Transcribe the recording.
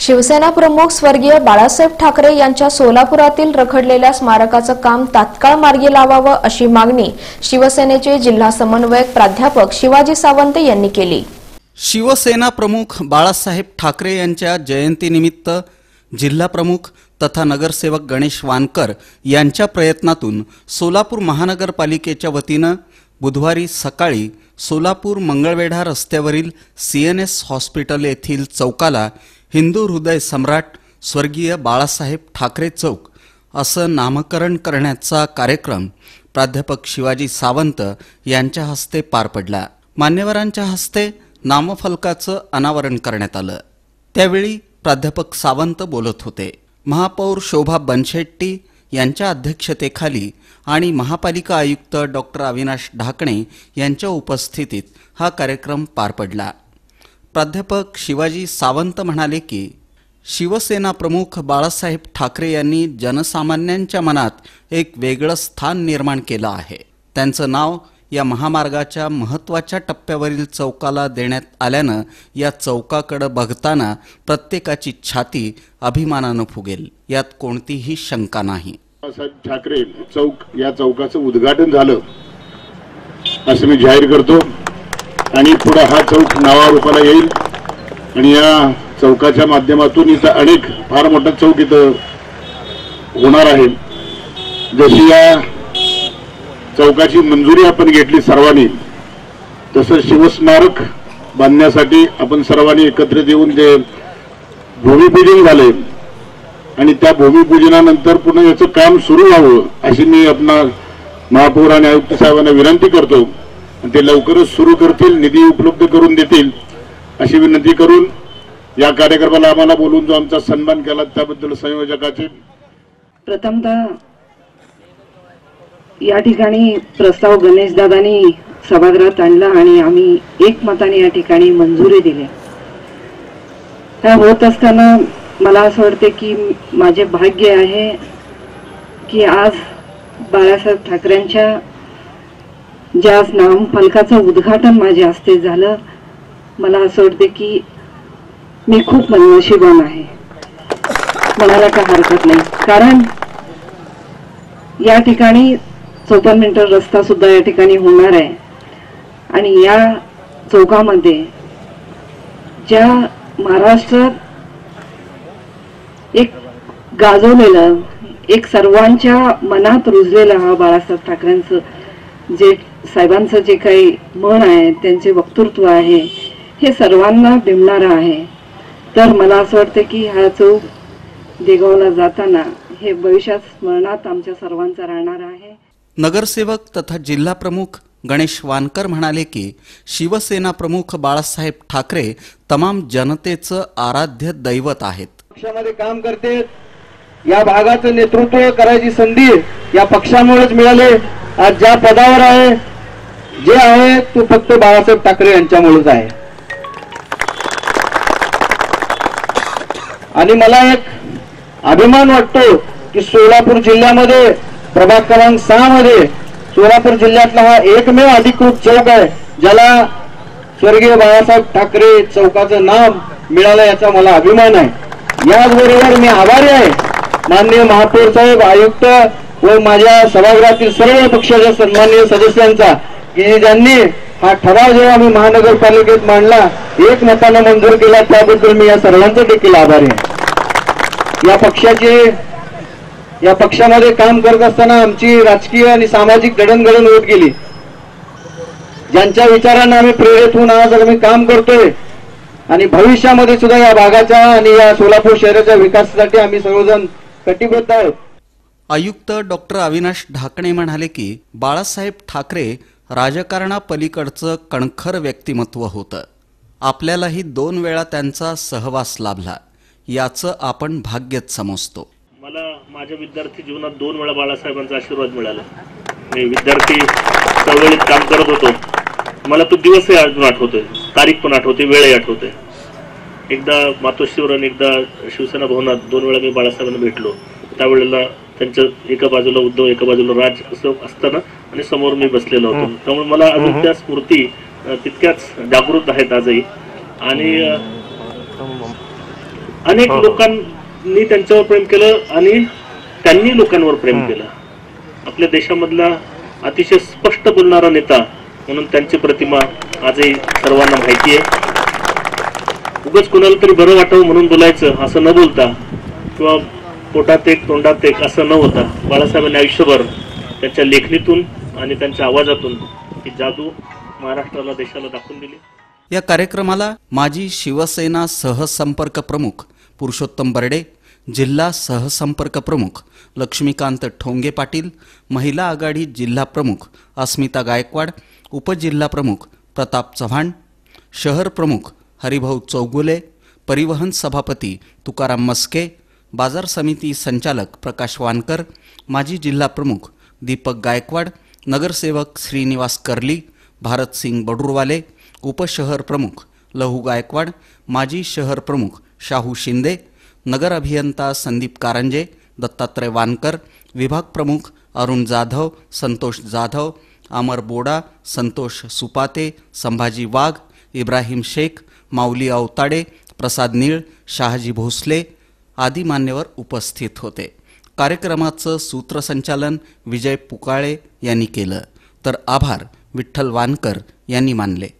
शिवसेना प्रमुख स्वर्गीय बाळासाहेब ठाकरे यांच्या सोलापुरातील रखडलेल्या स्मारकाचं काम तात्काळ मार्गी लावावं अशी मागणी शिवसेनेचे जिल्हा समन्वयक प्राध्यापक शिवाजी सावंत यांनी केली. शिवसेना प्रमुख बाळासाहेब ठाकरे यांच्या जयंतीनिमित्त जिल्हा प्रमुख तथा नगरसेवक गणेश वानकर यांच्या प्रयत्नातून सोलापूर महानगरपालिकेच्या वतीनं बुधवारी सकाळी सोलापूर मंगळवेढा रस्त्यावरील सी एन एस हॉस्पिटल येथील चौकाला हिंदू हृदय सम्राट स्वर्गीय बाळासाहेब ठाकरे चौक असं नामकरण करण्याचा कार्यक्रम प्राध्यापक शिवाजी सावंत यांच्या हस्ते पार पडला. मान्यवरांच्या हस्ते नामफलकाचं अनावरण करण्यात आलं. त्यावेळी प्राध्यापक सावंत बोलत होते. महापौर शोभा बनशेट्टी यांच्या अध्यक्षतेखाली आणि महापालिका आयुक्त डॉक्टर अविनाश ढाकणे यांच्या उपस्थितीत हा कार्यक्रम पार पडला. प्राध्यापक शिवाजी सावंत म्हणाले की शिवसेना प्रमुख बाळासाहेब ठाकरे यांनी जनसामान्यांच्या मनात एक वेगळं स्थान निर्माण केलं आहे. त्यांचं नाव या महामार्गाच्या महत्त्वाच्या टप्प्यावरील चौकाला देण्यात आल्यानं या चौकाकडं बघताना प्रत्येकाची छाती अभिमानानं फुगेल. यात कोणतीही शंका नाही. बाळासाहेब ठाकरे चौक या चौकाचं उद्घाटन झालं. असं मी जाहीर करतो. आणि पुढे हा चौक नावारूपाला येईल. आणि या चौकाच्या माध्यमातून इथं अनेक फार मोठा चौक इथं होणार आहे. जशी या चौकाची मंजुरी आपण घेतली सर्वांनी तसं शिवस्मारक बांधण्यासाठी आपण सर्वांनी एकत्रित येऊन ते भूमिपूजन झाले. आणि त्या भूमिपूजनानंतर पुन्हा याचं काम सुरू व्हावं अशी मी आपणा महापौर आणि आयुक्त साहेबांना विनंती करतो. ते लवकरच सुरू करतील निधी उपलब्ध करून देतील अशी विनंती करून या कार्यक्रमाला आम्हाला बोलून जो आमचा सन्मान केला त्याबद्दल संयोजकाचे. प्रथमतः या ठिकाणी प्रस्ताव गणेशदादांनी सभागृहात आणला आणि आम्ही एकमताने या ठिकाणी मंजुरी दिली. त्या होत असताना मला असं वाटते की माझे भाग्य आहे की आज बाळासाहेब ठाकरेंच्या ज्याच नाम फलकाचं उद्घाटन माझ्या हस्ते झालं मला असं वाटते की मी खूप मननशिबान आहे. म्हणायला काय हरकत नाही. कारण या ठिकाणी चौपन्न मीटर रस्ता सुद्धा या ठिकाणी होणार आहे. आणि या चौकामध्ये ज्या महाराष्ट्रात एक गाजवलेलं एक सर्वांच्या मनात रुजलेलं हा बाळासाहेब ठाकरेंचं जे साहेबांचं जे काही मन आहे त्यांचे वक्तृत्व आहे हे सर्वांना बिंबणारं आहे. तर मला असं वाटतं की हा चौक देगावला जाताना हे भविष्यात स्मरणात आमच्या सर्वांचा राहणार आहे. नगरसेवक तथा जिल्हा प्रमुख गणेश वानकर म्हणाले की शिवसेना प्रमुख बाळासाहेब ठाकरे तमाम जनतेचं आराध्य दैवत आहेत. पक्षामध्ये काम करते या भागाचं नेतृत्व करायची संधी या पक्षामुळेच मिळाले. आज ज्या पदावर आहे जे आहे तो फक्त बाळासाहेब ठाकरे यांच्यामुळेच आहे. आणि मला एक अभिमान वाटतो की सोलापूर जिल्ह्यामध्ये प्रभाग क्रमांक सहा मध्ये सोलापूर जिल्ह्यातला हा एकमेव अधिकृत चौक आहे ज्याला स्वर्गीय बाळासाहेब ठाकरे चौकाचं नाव मिळालं याचा मला अभिमान आहे. याचबरोबर मी आभारी आहे. माननीय महापौर साहेब आयुक्त व माझ्या सभागृहातील सर्व पक्षाच्या सन्माननीय सदस्यांचा की ज्यांनी हा ठराव जेव्हा मी महानगरपालिकेत मांडला एक मतानं मंजूर केला त्याबद्दल मी या सर्वांचा देखील आभारी आहे. या पक्षाची या पक्षामध्ये काम करत असताना आमची राजकीय आणि सामाजिक घडणघडण होत गेली. ज्यांच्या विचारांना आम्ही प्रेरित होऊन आज आम्ही काम करतोय आणि भविष्यामध्ये सुद्धा या भागाच्या आणि या सोलापूर शहराच्या विकासासाठी आम्ही सर्वजण कटिबद्ध आहोत. आयुक्त डॉक्टर अविनाश ढाकणे म्हणाले की बाळासाहेब ठाकरे राजकारणापलीकडचं कणखर व्यक्तिमत्व होतं. आपल्यालाही दोन वेळा त्यांचा सहवास लाभला. याचं आपण भाग्यच समजतो. मला माझ्या विद्यार्थी जीवनात दोन वेळा बाळासाहेबांचा आशीर्वाद मिळाला. मी विद्यार्थी चळवळीत काम करत होतो. मला तो दिवसही अजून आठवतोय. तारीख पण आठवते वेळही आठवते. एकदा मातोश्रीवर आणि एकदा शिवसेना भवनात दोन वेळा मी बाळासाहेबांना भेटलो. त्यावेळेला त्यांच्या एका बाजूला उद्धव एका बाजूला राज असं असताना आणि समोर मी बसलेलो होतो. त्यामुळे मला अजून त्या स्मृती तितक्याच जागृत आहेत आजही. आणि अनेक लोकांनी त्यांच्यावर प्रेम केलं आणि त्यांनी लोकांवर प्रेम केलं. आपल्या देशामधला अतिशय स्पष्ट बोलणारा नेता म्हणून त्यांची प्रतिमा आजही सर्वांना माहिती आहे. उगाच कुणाला तरी बरं वाटावं म्हणून बोलायचं असं न बोलता किंवा पोटात एक तोंडात एक असं न होता बाळासाहेबांनी आयुष्यभर त्यांच्या लेखणीतून आणि त्यांच्या आवाजातून ही जादू महाराष्ट्राला देशाला दाखवून दिली. या कार्यक्रमाला माजी शिवसेना सहसंपर्क प्रमुख पुरुषोत्तम बर्डे जिल्हा सहसंपर्क प्रमुख लक्ष्मीकांत ठोंगे पाटील महिला आघाडी जिल्हा प्रमुख अस्मिता गायकवाड उपजिल्हा प्रमुख प्रताप चव्हाण शहर प्रमुख हरिभाऊ चौगुले परिवहन सभापती तुकाराम मस्के बाजार समिती संचालक प्रकाश वानकर माजी जिल्हा प्रमुख दीपक गायकवाड नगरसेवक श्रीनिवास कर्ली भारतसिंग बडूरवाले बडुरवाले उपशहर प्रमुख लहू गायकवाड माजी शहर प्रमुख शाहू शिंदे नगर अभियंता संदीप कारंजे दत्तात्रय वानकर विभाग प्रमुख अरुण जाधव संतोष जाधव अमर बोडा संतोष सुपाते संभाजी वाघ इब्राहिम शेख माऊली अवताडे प्रसाद नीळ शहाजी भोसले आदी मान्यवर उपस्थित होते. कार्यक्रमाचं सूत्रसंचालन विजय पुकाळे यांनी केलं. तर आभार विठ्ठल वानकर यांनी मानले.